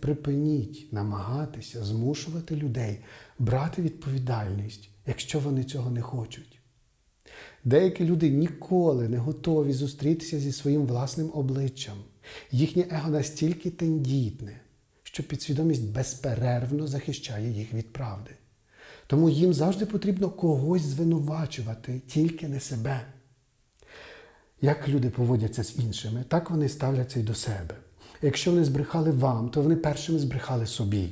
припиніть намагатися змушувати людей брати відповідальність, якщо вони цього не хочуть. Деякі люди ніколи не готові зустрітися зі своїм власним обличчям. Їхнє его настільки тендітне, що підсвідомість безперервно захищає їх від правди. Тому їм завжди потрібно когось звинувачувати, тільки не себе. Як люди поводяться з іншими, так вони ставляться й до себе. Якщо вони збрехали вам, то вони першими збрехали собі.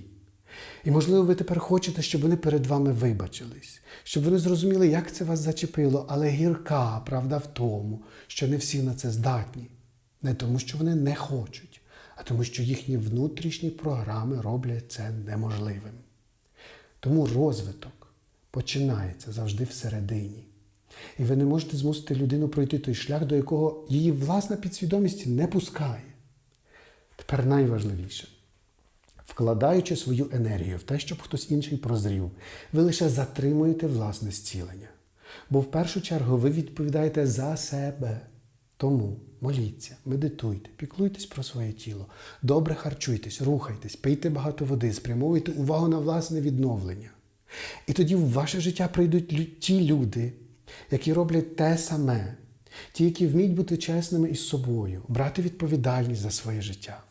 І, можливо, ви тепер хочете, щоб вони перед вами вибачились, щоб вони зрозуміли, як це вас зачепило, але гірка правда в тому, що не всі на це здатні. Не тому, що вони не хочуть, а тому, що їхні внутрішні програми роблять це неможливим. Тому розвиток починається завжди всередині. І ви не можете змусити людину пройти той шлях, до якого її власна підсвідомість не пускає. Тепер найважливіше. Вкладаючи свою енергію в те, щоб хтось інший прозрів, ви лише затримуєте власне зцілення. Бо в першу чергу ви відповідаєте за себе. Тому моліться, медитуйте, піклуйтесь про своє тіло, добре харчуйтесь, рухайтесь, пийте багато води, спрямовуйте увагу на власне відновлення. І тоді в ваше життя прийдуть ті люди, які роблять те саме, ті, які вміють бути чесними із собою, брати відповідальність за своє життя.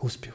cuspiu.